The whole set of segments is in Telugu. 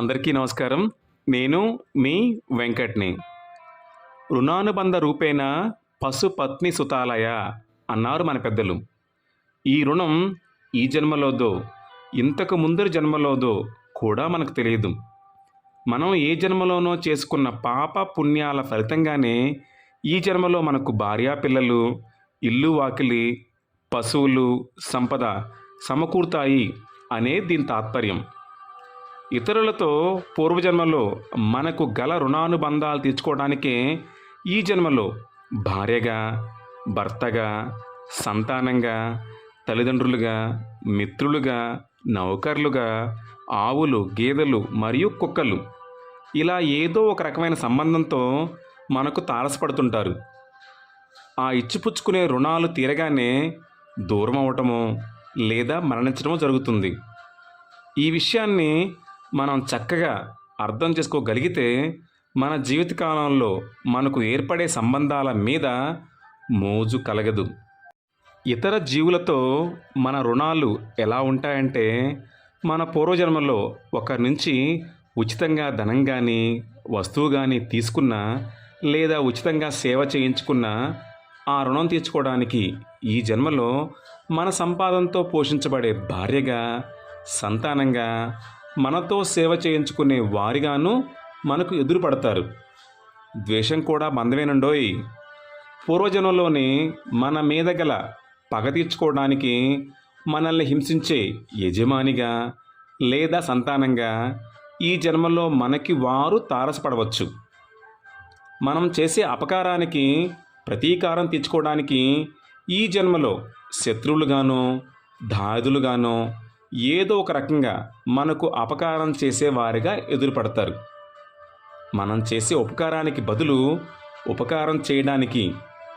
అందరికీ నమస్కారం. నేను మీ వెంకట్ని. రుణానుబంధ రూపేణ పశుపత్ని సుతాలయ అన్నారు మన పెద్దలు. ఈ రుణం ఈ జన్మలోదో ఇంతకు ముందరి జన్మలోదో కూడా మనకు తెలియదు. మనం ఏ జన్మలోనో చేసుకున్న పాప పుణ్యాల ఫలితంగానే ఈ జన్మలో మనకు భార్యా పిల్లలు ఇల్లు వాకిలి పశువులు సంపద సమకూరుతాయి అనే దీని తాత్పర్యం. ఇతరులతో పూర్వజన్మలో మనకు గల రుణానుబంధాలు తీర్చుకోవడానికే ఈ జన్మలో భార్యగా భర్తగా సంతానంగా తల్లిదండ్రులుగా మిత్రులుగా నౌకర్లుగా ఆవులు గేదెలు మరియు కుక్కలు ఇలా ఏదో ఒక రకమైన సంబంధంతో మనకు తారసపడుతుంటారు. ఆ ఇచ్చిపుచ్చుకునే రుణాలు తీరగానే దూరం అవటమో లేదా మరణించడమో జరుగుతుంది. ఈ విషయాన్ని మనం చక్కగా అర్థం చేసుకోగలిగితే మన జీవితకాలంలో మనకు ఏర్పడే సంబంధాల మీద మోజు కలగదు. ఇతర జీవులతో మన రుణాలు ఎలా ఉంటాయంటే మన పూర్వజన్మలో ఒకరి నుంచి ఉచితంగా ధనం కానీ వస్తువు కానీ తీసుకున్నా లేదా ఉచితంగా సేవ చేయించుకున్న ఆ రుణం తీర్చుకోవడానికి ఈ జన్మలో మన సంపాదనతో పోషించబడే భార్యగా సంతానంగా మనతో సేవ చేయించుకునే వారిగాను మనకు ఎదురుపడతారు. ద్వేషం కూడా బంధమేనండోయ్ పూర్వజన్మలోని మన మీద గల పగ తీర్చుకోవడానికి మనల్ని హింసించే యజమానిగా లేదా సంతానంగా ఈ జన్మలో మనకి వారు తారసపడవచ్చు. మనం చేసే అపకారానికి ప్రతీకారం తీర్చుకోవడానికి ఈ జన్మలో శత్రువులుగానో దాదులుగానో ఏదో ఒక రకంగా మనకు అపకారం చేసేవారిగా ఎదురుపడతారు. మనం చేసే ఉపకారానికి బదులు ఉపకారం చేయడానికి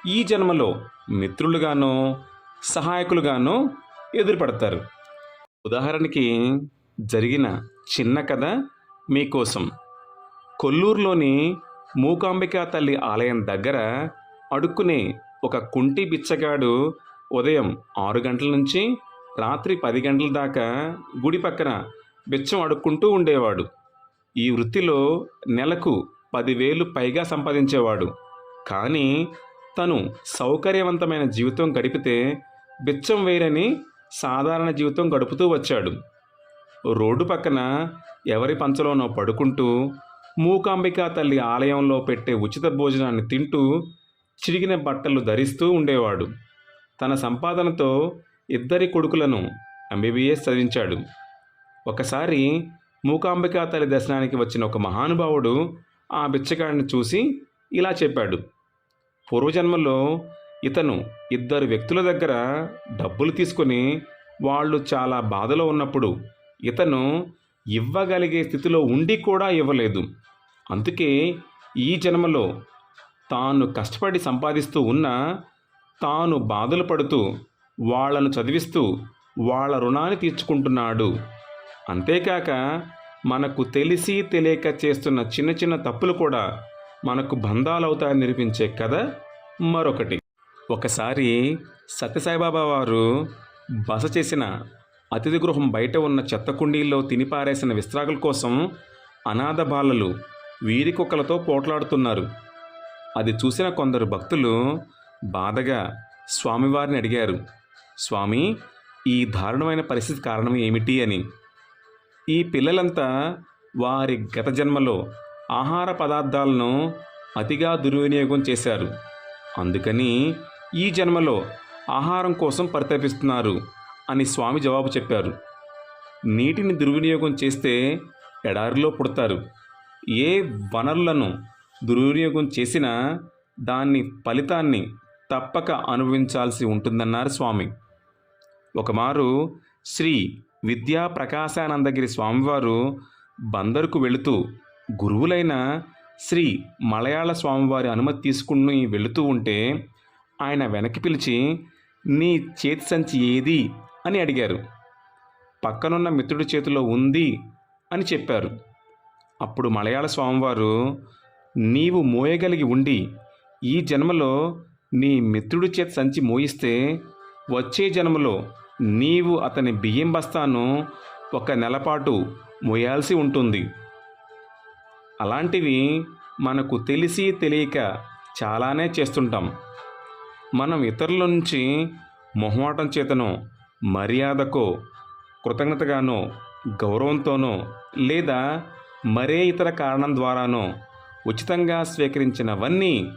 ఈ జన్మలో మిత్రులుగానో సహాయకులుగానో ఎదురుపడతారు. ఉదాహరణకి జరిగిన చిన్న కథ మీకోసం. కొల్లూరులోని మూకాంబికా తల్లి ఆలయం దగ్గర అడుక్కునే ఒక కుంటి బిచ్చగాడు ఉదయం ఆరు గంటల నుంచి రాత్రి పది గంటల దాకా గుడి పక్కన బిచ్చం అడుక్కుంటూ ఉండేవాడు. ఈ వృత్తిలో నెలకు పదివేలు పైగా సంపాదించేవాడు. కానీ తను సౌకర్యవంతమైన జీవితం గడిపితే బిచ్చం వేరని సాధారణ జీవితం గడుపుతూ వచ్చాడు. రోడ్డు పక్కన ఎవరి పంచలోనో పడుకుంటూ మూకాంబికా తల్లి ఆలయంలో పెట్టే ఉచిత భోజనాన్ని తింటూ చిరిగిన బట్టలు ధరిస్తూ ఉండేవాడు. తన సంపాదనతో ఇద్దరి కొడుకులను ఎంబీబీఎస్ చదివించాడు. ఒకసారి మూకాంబికా తల్లి దర్శనానికి వచ్చిన ఒక మహానుభావుడు ఆ బిచ్చగాడిని చూసి ఇలా చెప్పాడు. పూర్వజన్మలో ఇతను ఇద్దరు వ్యక్తుల దగ్గర డబ్బులు తీసుకొని వాళ్ళు చాలా బాధలో ఉన్నప్పుడు ఇతను ఇవ్వగలిగే స్థితిలో ఉండి కూడా ఇవ్వలేదు. అందుకే ఈ జన్మలో తాను కష్టపడి సంపాదిస్తూ ఉన్న తాను బాధలు పడుతూ వాళ్ళను చదివిస్తూ వాళ్ళ రుణాన్ని తీర్చుకుంటున్నాడు. అంతేకాక మనకు తెలిసి తెలియక చేస్తున్న చిన్న చిన్న తప్పులు కూడా మనకు బంధాలవుతాయని నిరూపించే కథ మరొకటి. ఒకసారి సత్యసాయిబాబా వారు బస చేసిన అతిథి గృహం బయట ఉన్న చెత్త కుండీల్లో తినిపారేసిన విస్త్రాకుల కోసం అనాథ బాలలు వీరి కుక్కలతో పోట్లాడుతున్నారు. అది చూసిన కొందరు భక్తులు బాధగా స్వామివారిని అడిగారు. స్వామి ఈ దారుణమైన పరిస్థితి కారణం ఏమిటి అని. ఈ పిల్లలంతా వారి గత జన్మలో ఆహార పదార్థాలను అతిగా దుర్వినియోగం చేశారు. అందుకని ఈ జన్మలో ఆహారం కోసం పరితపిస్తున్నారు అని స్వామి జవాబు చెప్పారు. నీటిని దుర్వినియోగం చేస్తే ఎడారిలో పుడతారు. ఏ వనరులను దుర్వినియోగం చేసినా దాన్ని ఫలితాన్ని తప్పక అనుభవించాల్సి ఉంటుందన్నారు స్వామి. ఒకమారు శ్రీ విద్యా ప్రకాశానందగిరి స్వామివారు బందరుకు వెళుతూ గురువులైన శ్రీ మలయాళ స్వామివారి అనుమతి తీసుకుని వెళుతూ ఉంటే ఆయన వెనక్కి పిలిచి నీ చేతి సంచి ఏది? అని అడిగారు. పక్కనున్న మిత్రుడి చేతిలో ఉంది అని చెప్పారు. అప్పుడు మలయాళ స్వామివారు నీవు మోయగలిగి ఉండి ఈ జన్మలో నీ మిత్రుడి చేతి సంచి మోయిస్తే వచ్చే జన్మలో నీవు అతని బియ్యం బస్తాను ఒక నెలపాటు మోయాల్సి ఉంటుంది. అలాంటివి మనకు తెలిసి తెలియక చాలానే చేస్తుంటాం. మనం ఇతరుల నుంచి మొహమాటం చేతనో మర్యాదకో కృతజ్ఞతగానో గౌరవంతోనో లేదా మరే ఇతర కారణం ద్వారానో ఉచితంగా స్వీకరించినవన్నీ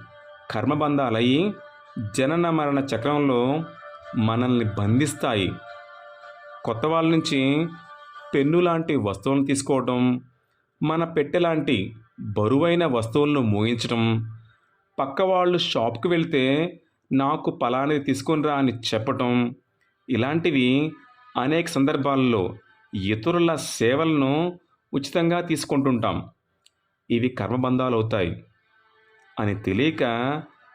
కర్మబంధాలయ్యి జనన మరణ చక్రంలో మనల్ని బంధిస్తాయి. కొత్త వాళ్ళ నుంచి పెన్ను లాంటి వస్తువులను తీసుకోవడం మన పెట్టె లాంటి బరువైన వస్తువులను మోయించడం పక్క వాళ్ళు షాప్కి వెళ్తే నాకు పలానిది తీసుకునిరా అని చెప్పటం ఇలాంటివి అనేక సందర్భాల్లో ఇతరుల సేవలను ఉచితంగా తీసుకుంటుంటాం. ఇవి కర్మబంధాలు అవుతాయి అని తెలియక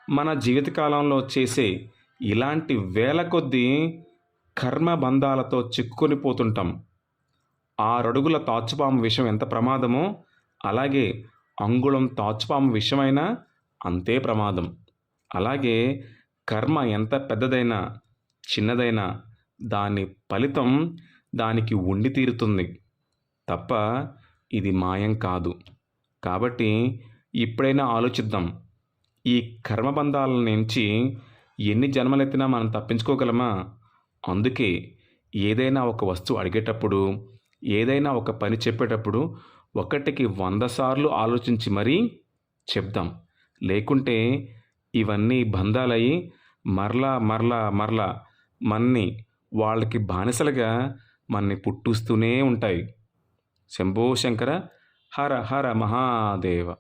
మన జీవితకాలంలో చేసే ఇలాంటి వేల కొద్దీ కర్మబంధాలతో చిక్కుకొని పోతుంటాం. ఆరడుగుల తాచుపాము విషయం ఎంత ప్రమాదమో అలాగే అంగుళం తాచుపాము విషమైనా అంతే ప్రమాదం. అలాగే కర్మ ఎంత పెద్దదైనా చిన్నదైనా దాని ఫలితం దానికి ఉండి తీరుతుంది. తప్ప ఇది మాయం కాదు. కాబట్టి ఇప్పుడైనా ఆలోచిద్దాం. ఈ కర్మబంధాల నుంచి ఎన్ని జన్మలెత్తినా మనం తప్పించుకోగలమా? అందుకే ఏదైనా ఒక వస్తువు అడిగేటప్పుడు ఏదైనా ఒక పని చెప్పేటప్పుడు ఒకటికి వంద సార్లు ఆలోచించి మరీ చెప్దాం. లేకుంటే ఇవన్నీ బంధాలయ్యి మరలా మరలా మరలా మన్ని వాళ్ళకి బానిసలుగా మన్ని పుట్టుస్తూనే ఉంటాయి. శంభో శంకర హర హర మహాదేవ.